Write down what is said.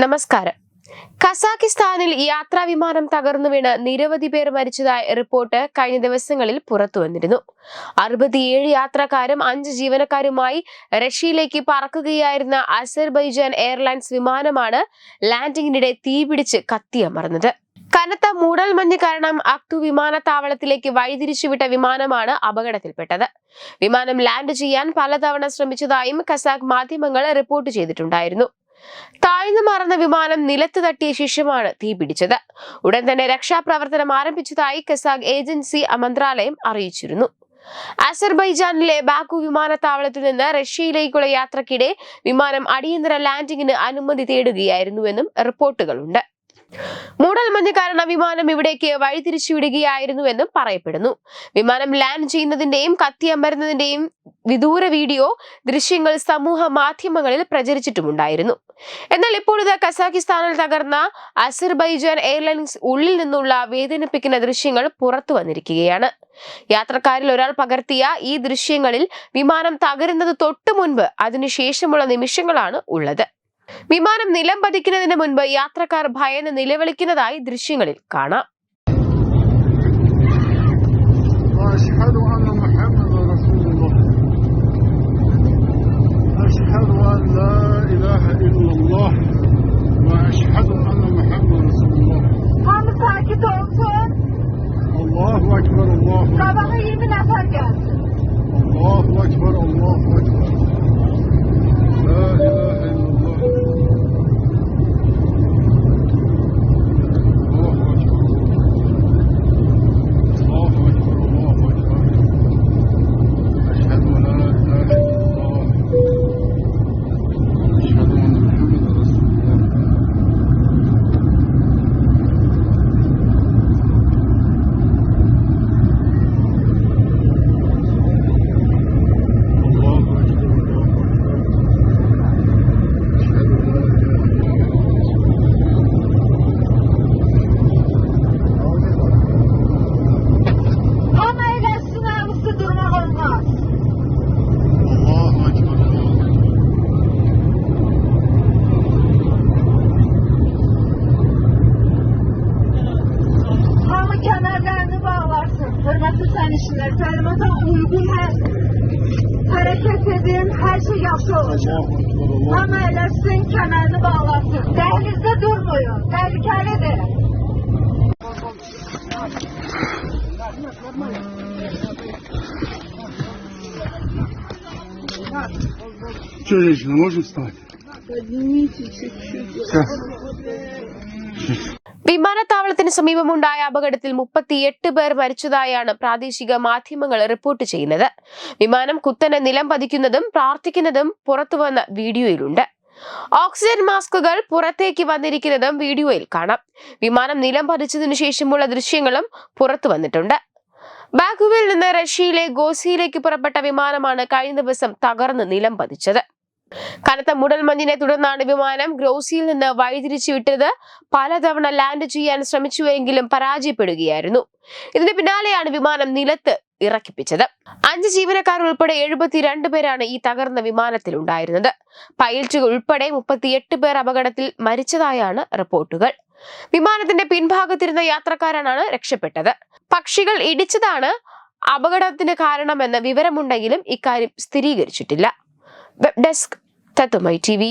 നമസ്കാരം. ഖസാക്കിസ്ഥാനിൽ യാത്രാ വിമാനം തകർന്നു വീണ് നിരവധി പേർ മരിച്ചതായ റിപ്പോർട്ട് കഴിഞ്ഞ ദിവസങ്ങളിൽ പുറത്തു വന്നിരുന്നു. അറുപത്തിയേഴ് യാത്രക്കാരും അഞ്ച് ജീവനക്കാരുമായി റഷ്യയിലേക്ക് പറക്കുകയായിരുന്ന അസർബൈജാൻ എയർലൈൻസ് വിമാനമാണ് ലാൻഡിങ്ങിനിടെ തീപിടിച്ച് കത്തിയമർന്നത്. കനത്ത മൂടൽമഞ്ഞ് കാരണം അക്തു വിമാനത്താവളത്തിലേക്ക് വഴിതിരിച്ചുവിട്ട വിമാനമാണ് അപകടത്തിൽപ്പെട്ടത്. വിമാനം ലാൻഡ് ചെയ്യാൻ പലതവണ ശ്രമിച്ചതായും കസാഖ് മാധ്യമങ്ങൾ റിപ്പോർട്ട് ചെയ്തിട്ടുണ്ടായിരുന്നു. താഴ്ന്നു മറന്ന വിമാനം നിലത്ത് തട്ടിയ ശേഷമാണ് തീ പിടിച്ചത്. ഉടൻ തന്നെ രക്ഷാപ്രവർത്തനം ആരംഭിച്ചതായി കസാഖ് ഏജൻസി മന്ത്രാലയം അറിയിച്ചിരുന്നു. അസർബൈജാനിലെ ബാക്കു വിമാനത്താവളത്തിൽ നിന്ന് റഷ്യയിലേക്കുള്ള യാത്രക്കിടെ വിമാനം അടിയന്തര ലാൻഡിങ്ങിന് അനുമതി തേടുകയായിരുന്നുവെന്നും റിപ്പോർട്ടുകളുണ്ട്. മൂടൽമഞ്ഞ് കാരണം വിമാനം ഇവിടേക്ക് വഴിതിരിച്ചുവിടുകയായിരുന്നുവെന്നും പറയപ്പെടുന്നു. വിമാനം ലാൻഡ് ചെയ്യുന്നതിന്റെയും കത്തിയമരുന്നതിന്റെയും വിദൂര വീഡിയോ ദൃശ്യങ്ങൾ സമൂഹ മാധ്യമങ്ങളിൽ പ്രചരിച്ചിട്ടുമുണ്ടായിരുന്നു. എന്നാൽ ഇപ്പോൾ ഇത് കസാഖിസ്ഥാനിൽ തകർന്ന അസർബൈജാൻ എയർലൈൻസ് ഉള്ളിൽ നിന്നുള്ള വേദനിപ്പിക്കുന്ന ദൃശ്യങ്ങൾ പുറത്തു വന്നിരിക്കുകയാണ്. യാത്രക്കാരിൽ ഒരാൾ പകർത്തിയ ഈ ദൃശ്യങ്ങളിൽ വിമാനം തകരുന്നത് തൊട്ടു മുൻപ് അതിനുശേഷമുള്ള നിമിഷങ്ങളാണ് ഉള്ളത്. വിമാനം നിലം പതിക്കുന്നതിന് മുൻപ് യാത്രക്കാർ ഭയന്ന് നിലവിളിക്കുന്നതായി ദൃശ്യങ്ങളിൽ കാണാം وأشهد أن tanışılır. Tarımata uygun her hareket edin, her şey yaptı olacak. Ama Elazığ'ın kenarını bağlasın. Denizde durmuyor. Tehlikelidir. Что, женщина, можем встать? Поднимите чуть-чуть. Сейчас. വിമാനത്താവളത്തിന് സമീപമുണ്ടായ അപകടത്തിൽ മുപ്പത്തിയെട്ട് പേർ മരിച്ചതായാണ് പ്രാദേശിക മാധ്യമങ്ങൾ റിപ്പോർട്ട് ചെയ്യുന്നത്. വിമാനം കുത്തനെ നിലം പതിക്കുന്നതും പ്രാർത്ഥിക്കുന്നതും പുറത്തുവന്ന വീഡിയോയിലുണ്ട്. ഓക്സിജൻ മാസ്കുകൾ പുറത്തേക്ക് വന്നിരിക്കുന്നതും വീഡിയോയിൽ കാണാം. വിമാനം നിലം പതിച്ചതിനു ശേഷമുള്ള ദൃശ്യങ്ങളും പുറത്തു വന്നിട്ടുണ്ട്. ബാക്കുവിൽ നിന്ന് റഷ്യയിലെ ഗോസിയിലേക്ക് പുറപ്പെട്ട വിമാനമാണ് കഴിഞ്ഞ ദിവസം തകർന്ന് നിലം പതിച്ചത്. കനത്ത മുടൽമഞ്ഞിനെ തുടർന്നാണ് വിമാനം ഗ്രോസിയിൽ നിന്ന് വഴിതിരിച്ചു വിട്ടത്. പലതവണ ലാൻഡ് ചെയ്യാൻ ശ്രമിച്ചുവെങ്കിലും പരാജയപ്പെടുകയായിരുന്നു. ഇതിന് പിന്നാലെയാണ് വിമാനം നിലത്ത് ഇറക്കിപ്പിച്ചത്. അഞ്ച് ജീവനക്കാർ ഉൾപ്പെടെ എഴുപത്തിരണ്ട് പേരാണ് ഈ തകർന്ന വിമാനത്തിൽ ഉണ്ടായിരുന്നത്. പൈലറ്റുകൾ ഉൾപ്പെടെ മുപ്പത്തിയെട്ട് പേർ അപകടത്തിൽ മരിച്ചതായാണ് റിപ്പോർട്ടുകൾ. വിമാനത്തിന്റെ പിൻഭാഗത്തിരുന്ന യാത്രക്കാരനാണ് രക്ഷപ്പെട്ടത്. പക്ഷികൾ ഇടിച്ചതാണ് അപകടത്തിന് കാരണമെന്ന് വിവരമുണ്ടെങ്കിലും ഇക്കാര്യം സ്ഥിരീകരിച്ചിട്ടില്ല. Web desk तत्मय TV